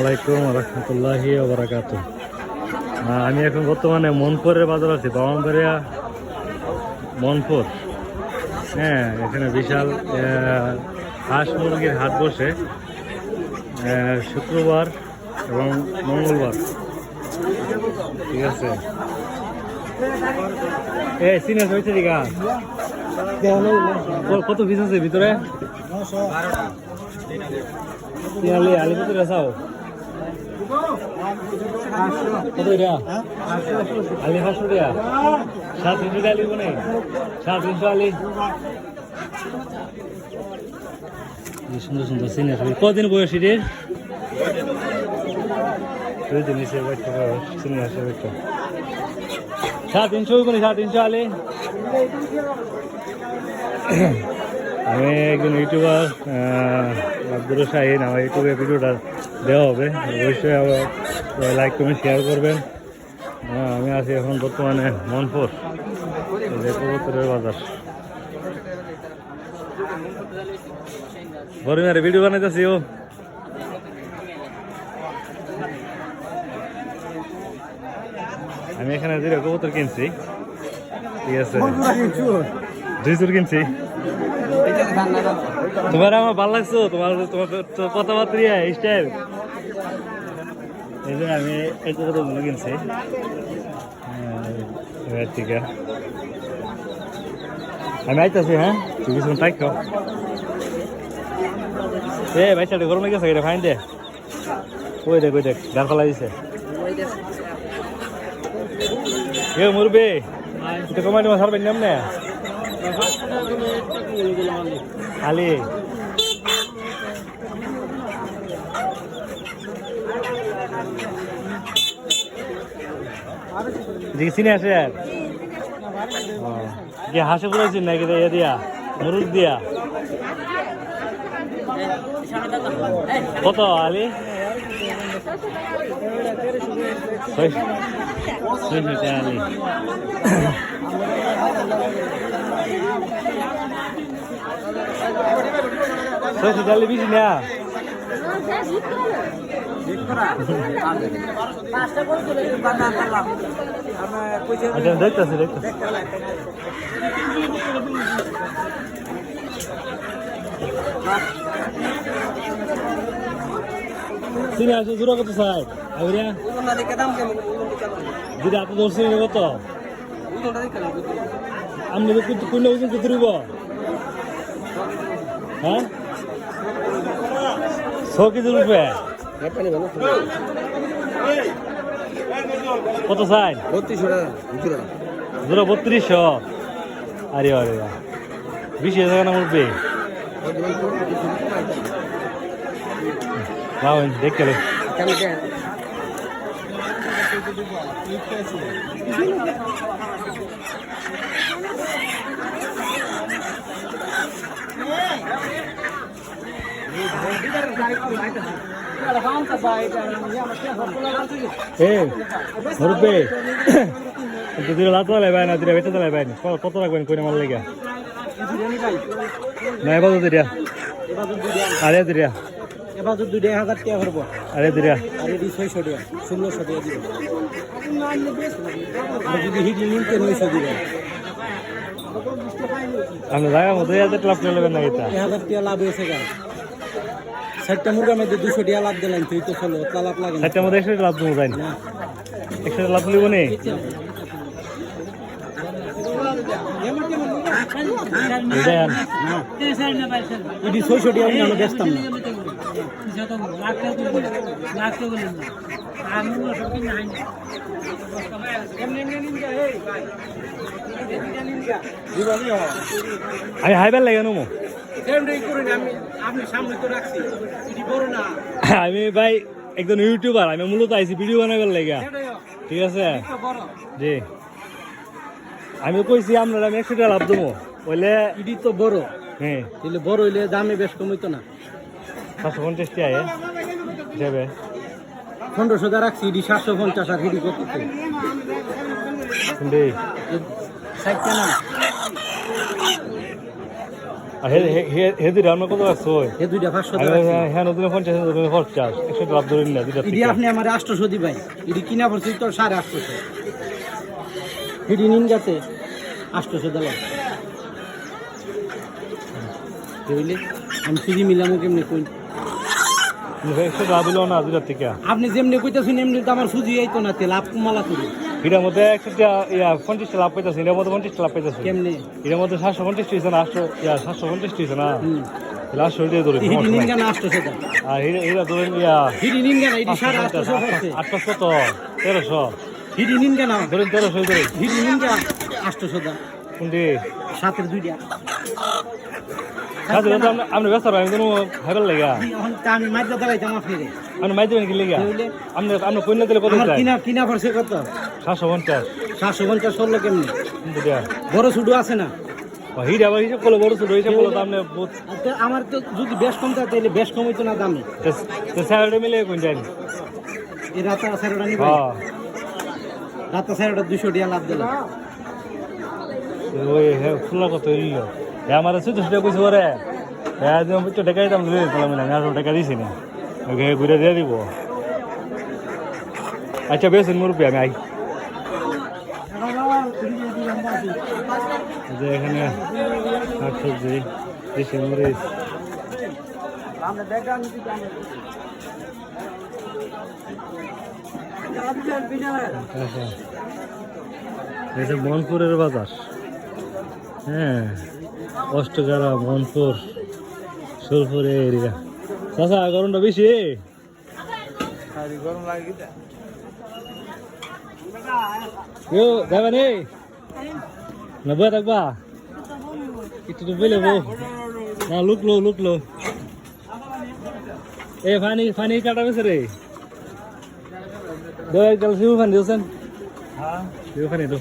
আলাইকুম আমি এখন বর্তমানে মনপুরের বাজার আছি বাবানবাড়িয়া মনপুর। হ্যাঁ এখানে বিশাল হাঁস মুরগির হাট বসে। শুক্রবার এবং মঙ্গলবার। ঠিক আছে। এ সিনিয়র হয়েছে দিঘা। কত পিস আছে ভিতরে? আলি আলি কত রেসাও সাত তিনশো সাত তিনশো সুন্দর সুন্দর সিনিয়র কদিন বয়স এটির সিনিয়র সাড়ে তিনশো করে তিনশো আলে। আমি একজন ইউটিউবার আব্দুল শাহিন আমার ইউটিউবে ভিডিওটা দেওয়া হবে। অবশ্যই আবার লাইক কমেন্ট শেয়ার করবেন। আমি আছি এখন বর্তমানে মনপুর কবুতরের বাজার। বরিমারে ভিডিও বানাইতেছি ও। আমি এখানে দুইটা কবুতর কিনছি ঠিক আছে। দুই চুর কিনছি। তোমার আমার ভালো লাগছো তোমার তোমার কথাবার্তা স্টাইল এই জন্য আমি এই কবুতরগুলো কিনছি। হ্যাঁ, ঠিক আছে। আমি আইতাছি হ্যাঁ? কিছু তাই খাও। এ ভাই সাথে গরমে গেছে এটা ফাইন দে। কই দে কই দে গান ফেলা দিছে। এ মুরবে। কমাই দেওয়া সারবেন নাম না খালি। জি চিনে কি হাসে পুরাইছেন নাকি ইয়ে দিয়া? মুরুখ দিয়া? কত আলি? ছয়শো টাকা আলি। ছয়শো টাকা আলি বেশি না আচ্ছা দেখতেছি দেখতেছি চিনি আছে জোড়া কত চাই আগুরিয়া যদি আপনি ধরছি কত আপনি কোন ওজন কত রুব হ্যাঁ ছ কেজি রুপে। কত চাই? জোড়া বত্রিশশো আরে আরে বিশ হাজার টাকা উঠবে দেখতে রে। কিন্তু তুই লাত চালাই না তুই বেঁচে ভাই কত রাখবেন আমার না এবার দিরা আরে দিরা এবার দুই দেড় হাজার টাকা করব আরে দিরা আর এটি ছয়শো টাকা ষোলোশো টাকা দিব আর যদি হিট নিতে নয়শো দিবেন আপনি জায়গা মতো হাজার ক্লাব করে নেবেন না এটা। এক হাজার টাকা লাভ হয়েছে গা ষাটটা মুরগার মধ্যে দুশো টাকা লাভ দিলেন তুই তো চলো লাভ লাগে চারটার মধ্যে একশো লাভ দেবো যাই একশো লাভ লিব নি? ছয়শো টাকা আমি বেচতাম না। আমি হাইবার লাগে নমো। আমি ভাই একজন ইউটিউবার আমি মূলত আইছি ভিডিও বানাবার লাগে। ঠিক আছে? জি। আমি কইছি আপনার আমি একশো টাকা লাভ দেবো। বলে এটি তো বড়। হ্যাঁ। তাহলে বড় হইলে দামে বেশ কমিত না। সাতশো পঞ্চাশ টাকা যাবে পনেরোশো টাকা রাখছি এটি সাতশো পঞ্চাশ আর হিডি কত? ষাটটা না আর হে হে- হে- হে দুইটা আমরা কত রাখছো এ দুইটা পাঁচশো আমি ফিরি হ্যাঁ নতুন পঞ্চাশ নতুন পঞ্চাশ একশো লাভ ধরে নিলে দুইটা ইডি থেকে। আপনি আমার আটশোশো দিবাই ইডি কিনা পড়ছি তো। সাড়ে আটশোশো নিন যাতে আটশোশো দিলাম বুঝলি আমি সুজি মিলামো কেমনি কই একশো লাভ দিলেও না দুইটার থেকে আপনি যেমনি কইতেছেন এমনি তো আমার সুজি এই তো না তেল আপ মালা করি। এটার মধ্যে একশো ইয়া পঞ্চাশটা লাভ পাইতেছে এটার মধ্যে পঞ্চাশটা লাভ পাইতেছে কেমনি? এটার মধ্যে সাতশো পঞ্চাশটি হয়েছে না আটশো ইয়া সাতশো পঞ্চাশটি হয়েছে না। তাহলে আটশো ধরে আর এটা ধরেন ইয়া আটশো কত তেরোশো। হিডি নিন কেন ধরেন তেরোশো হিডি নিন কেন আটশোশো দাম কোনটি? সাতের দুইটা। আপনি আপনি ব্যস্ত আমি কোনো ভাইবার লেগা? এখন তা আমি মাইজা দাঁড়াইতাম আপনি রে আপনি মাই দেবেন কি লেগা? বুঝলে? আপনি আপনি কন্যা দিলে কত আমার চাই? কিনা কিনা পড়ছে কত? সাতশো পঞ্চাশ। সাতশো পঞ্চাশ ষোলো কেমনি? বুঝা বড় ছুটু আছে না? হিট আবার হিসাব করল বড় ছোট হিসাব করল তো আপনি বহুত আর তো আমার তো যদি বেশ কম থাকে তাহলে বেশ কম হইতো না দামে। মিলে কোন যাই এই রাতা স্যারোটা নিবা? রাতা স্যারোটা দুশো টাকা লাভ দিলাম ওই হ্যাঁ কত হইল আমার কইছে ওরে হ্যাঁ তুমি বুঝছ টাকা দিতাম দিলে দিলাম না আমি আর টাকা ওকে ঘুরে দিয়ে দিব আচ্ছা বেশ মুরব্বী আমি আই যে এখানে শাক সবজি মনপুরের বাজার হ্যাঁ অষ্টগ্রাম মনপুর সোলপুর এরিয়া। চাষা গরমটা বেশি? কেউ যাবে নেই না বয়ে থাকবা? একটু তো বলে বউ। না লুকলো লুকলো। এ ফানি ফানি কাটা বেছে রে। দো এক গাল সিউ ফানি দিয়েছেন। সিউ ফানি তো।